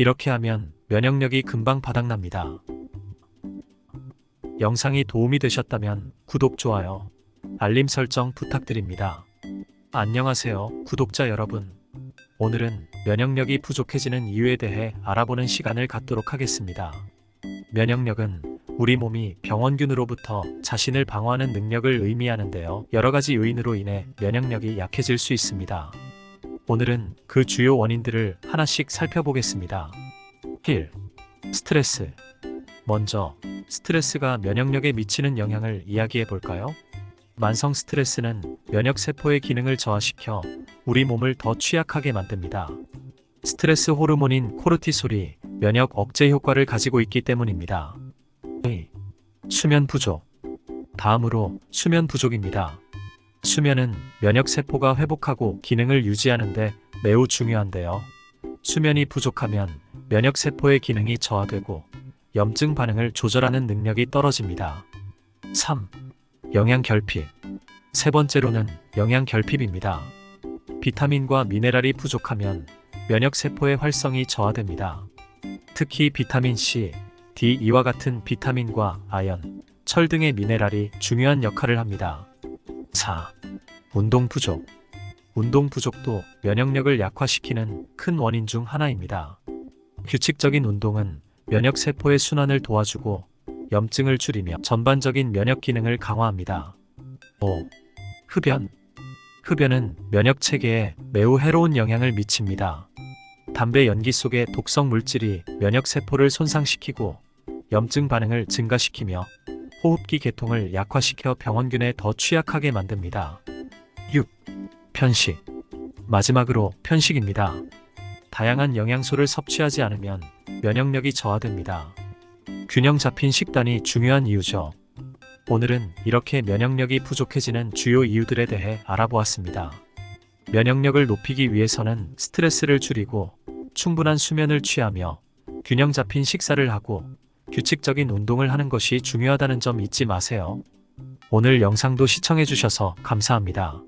이렇게 하면 면역력이 금방 바닥납니다. 영상이 도움이 되셨다면 구독, 좋아요, 알림 설정 부탁드립니다. 안녕하세요, 구독자 여러분. 오늘은 면역력이 부족해지는 이유에 대해 알아보는 시간을 갖도록 하겠습니다. 면역력은 우리 몸이 병원균으로부터 자신을 방어하는 능력을 의미하는데요. 여러 가지 요인으로 인해 면역력이 약해질 수 있습니다. 오늘은 그 주요 원인들을 하나씩 살펴보겠습니다. 1. 스트레스. 먼저, 스트레스가 면역력에 미치는 영향을 이야기해 볼까요? 만성 스트레스는 면역 세포의 기능을 저하시켜 우리 몸을 더 취약하게 만듭니다. 스트레스 호르몬인 코르티솔이 면역 억제 효과를 가지고 있기 때문입니다. 2. 수면 부족. 다음으로 수면 부족입니다. 수면은 면역세포가 회복하고 기능을 유지하는데 매우 중요한데요. 수면이 부족하면 면역세포의 기능이 저하되고 염증 반응을 조절하는 능력이 떨어집니다. 3. 영양 결핍. 세 번째로는 영양 결핍입니다. 비타민과 미네랄이 부족하면 면역세포의 활성이 저하됩니다. 특히 비타민 C, D, E와 같은 비타민과 아연, 철 등의 미네랄이 중요한 역할을 합니다. 4. 운동 부족. 운동 부족도 면역력을 약화시키는 큰 원인 중 하나입니다. 규칙적인 운동은 면역 세포의 순환을 도와주고 염증을 줄이며 전반적인 면역 기능을 강화합니다. 5. 흡연. 흡연은 면역 체계에 매우 해로운 영향을 미칩니다. 담배 연기 속의 독성 물질이 면역 세포를 손상시키고 염증 반응을 증가시키며 호흡기 계통을 약화시켜 병원균에 더 취약하게 만듭니다. 6. 편식. 마지막으로 편식입니다. 다양한 영양소를 섭취하지 않으면 면역력이 저하됩니다. 균형 잡힌 식단이 중요한 이유죠. 오늘은 이렇게 면역력이 부족해지는 주요 이유들에 대해 알아보았습니다. 면역력을 높이기 위해서는 스트레스를 줄이고 충분한 수면을 취하며 균형 잡힌 식사를 하고 규칙적인 운동을 하는 것이 중요하다는 점 잊지 마세요. 오늘 영상도 시청해주셔서 감사합니다.